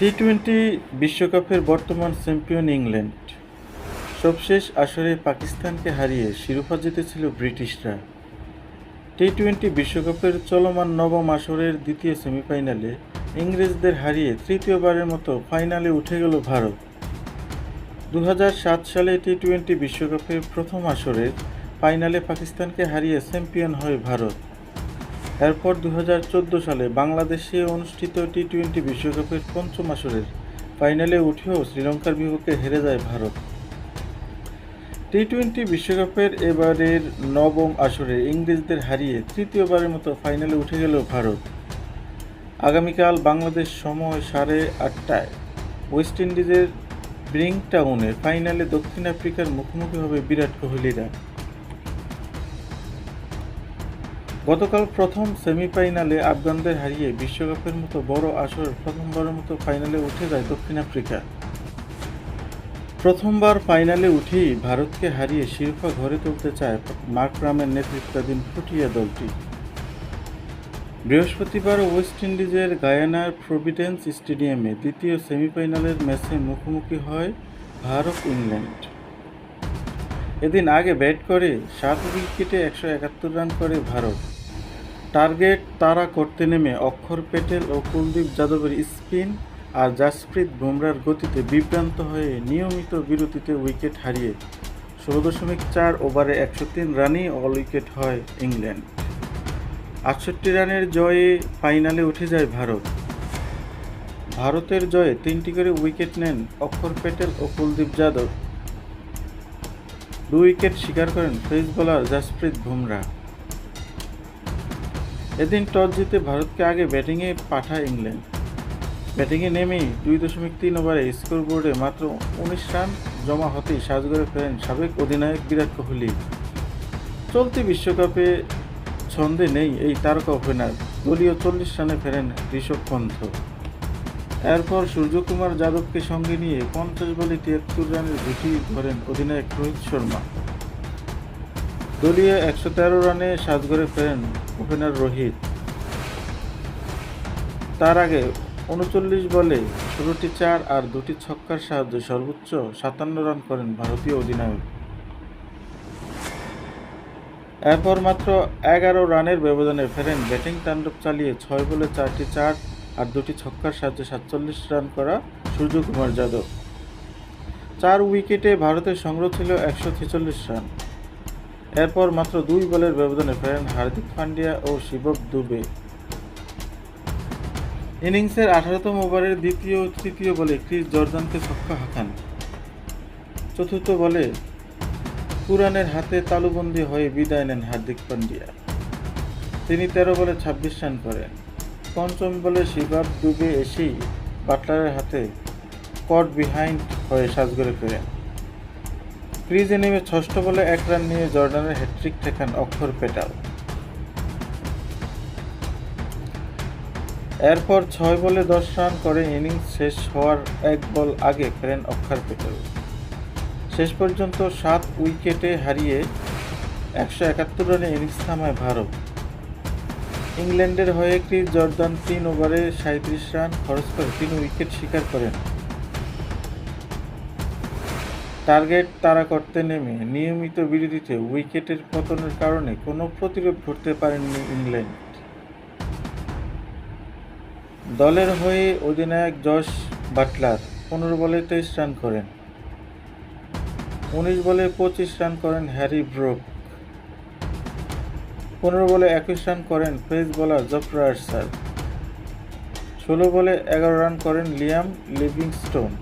T twenty বিশ্বকাপের বর্তমান champion England. সবশেষ আসরে পাকিস্তানকে হারিয়ে শিরোপা জিতেছিল ব্রিটিশরা। টি টোয়েন্টি বিশ্বকাপের চলমান নবম আসরের দ্বিতীয় সেমিফাইনালে ইংরেজদের হারিয়ে তৃতীয়বারের মতো ফাইনালে উঠে গেল ভারত। দু হাজার সাত সালে টি টোয়েন্টি বিশ্বকাপের প্রথম আসরের ফাইনালে পাকিস্তানকে হারিয়ে চ্যাম্পিয়ন হয় ভারত। এরপর দু হাজার চোদ্দ সালে বাংলাদেশে অনুষ্ঠিত টি টোয়েন্টি বিশ্বকাপের পঞ্চম আসরের ফাইনালে উঠেও শ্রীলঙ্কার বিপক্ষে হেরে যায় ভারত। টি টোয়েন্টি বিশ্বকাপের এবারের নবম আসরে ইংরেজদের হারিয়ে তৃতীয়বারের মতো ফাইনালে উঠে গেল ভারত। আগামীকাল বাংলাদেশ সময় সাড়ে আটটায় ওয়েস্ট ইন্ডিজের ব্রিংটাউনের ফাইনালে দক্ষিণ আফ্রিকার মুখোমুখি হবে বিরাট কোহলিরা। গতকাল প্রথম সেমিফাইনালে আফগানদের হারিয়ে বিশ্বকাপের মতো বড় আসর প্রথমবারের মতো ফাইনালে উঠে যায় দক্ষিণ আফ্রিকা। প্রথমবার ফাইনালে উঠেই ভারতকে হারিয়ে শিরোপা ঘরে তুলতে চায় মার্করামের নেতৃত্বাধীন ফুটিয়া দলটি। বৃহস্পতিবার ওয়েস্ট ইন্ডিজের গায়ানার প্রভিডেন্স স্টেডিয়ামে দ্বিতীয় সেমিফাইনালের ম্যাচে মুখোমুখি হয় ভারত ইংল্যান্ড। এদিন আগে ব্যাট করে সাত উইকেটে একশো একাত্তর রান করে ভারত। টার্গেট তারা করতে নেমে অক্ষর প্যাটেল ও কুলদীপ যাদবের স্পিন আর জাসপ্রীত বুমরার গতিতে বিভ্রান্ত হয়ে নিয়মিত বিরতিতে উইকেট হারিয়ে ষোলো দশমিক চার ওভারে একশো তিন রানই অল উইকেট হয় ইংল্যান্ড। আটষট্টি রানের জয়ে ফাইনালে উঠে যায় ভারত। ভারতের জয়ে তিনটি করে উইকেট নেন অক্ষর প্যাটেল ও কুলদীপ যাদব। দু উইকেট শিকার করেন পেস বোলার জাসপ্রীত বুমরা। এদিন টস জিতে ভারতকে আগে ব্যাটিংয়ে পাঠায় ইংল্যান্ড। ব্যাটিংয়ে নেমেই দুই দশমিক তিন ওভারে স্কোর বোর্ডে মাত্র উনিশ রান জমা হতেই সাজগড়ে ফেরেন সাবেক অধিনায়ক বিরাট কোহলি। চলতি বিশ্বকাপে ছন্দে নেই এই তারকা ওপেনার দলীয় চল্লিশ রানে ফেরেন ঋষভ পন্থ। এরপর সূর্যকুমার যাদবকে সঙ্গে নিয়ে পঞ্চাশ বলে তিয়াত্তর রানের জুটি ধরেন অধিনায়ক রোহিত শর্মা। দলীয় একশো তেরো রানে সাজগরে ফেরেন ওপেনার রোহিত। তার আগে উনচল্লিশ বলে ষোলোটি চার আর দুটি ছক্কার সাহায্যে সর্বোচ্চ সাতান্ন রান করেন ভারতীয় অধিনায়ক। এরপর মাত্র এগারো রানের ব্যবধানে ফেরেন ব্যাটিং তাণ্ডব চালিয়ে ছয় বলে চারটি চার আর দুটি ছক্কার সাহায্যে সাতচল্লিশ রান করা সূর্যকুমার যাদব। চার উইকেটে ভারতের সংগ্রহ ছিল একশো ছেচল্লিশ রান। এরপর মাত্র দুই বলের ব্যবধানে ফেরেন হার্দিক পান্ডিয়া ও শিবব দুবে। ইনিংসের আঠারোতম ওভারের দ্বিতীয় ও তৃতীয় বলে ক্রিস জর্দানকে ছক্কা হাঁকান। চতুর্থ বলে পুরানের হাতে তালুবন্দি হয়ে বিদায় নেন হার্দিক পান্ডিয়া। তিনি তেরো বলে ছাব্বিশ রান করেন। পঞ্চম বলে শিবাব ডুবে এসেই বাটলারের হাতে কট বিহাইন্ড হয়ে সাজগরে ফেরেন। ক্রিজে নেমে ষষ্ঠ বলে এক রান নিয়ে জর্ডানের হ্যাট্রিক ঠেকান অক্ষর পেটাল। এরপর ছয় বলে দশ রান করে ইনিংস শেষ হওয়ার এক বল আগে ফেরেন অক্ষর পেটেল। শেষ পর্যন্ত সাত উইকেটে হারিয়ে একশো একাত্তর রানে ইনিংস থামায় ভারত। ইংল্যান্ডের হয়ে ক্রিস জর্দান তিন ওভারে সাঁত্রিশ রান, খরচ করে তিন উইকেট শিকার করেন। টার্গেট তাড়া করতে নেমে নিয়মিত বিরতিতে উইকেটের পতনের কারণে কোনো প্রতিরোধ করতে পারেননি ইংল্যান্ড। দলের হয়ে অধিনায়ক জশ বাটলার পনেরো বলে তেইশ রান করেন। উনিশ বলে পঁচিশ রান করেন হ্যারি ব্রুক। পনেরো বলে একুশ রান করেন পেস বোলার জফরা আর্সার ষোলো বলে এগারো রান করেন লিয়াম লিভিংস্টোন।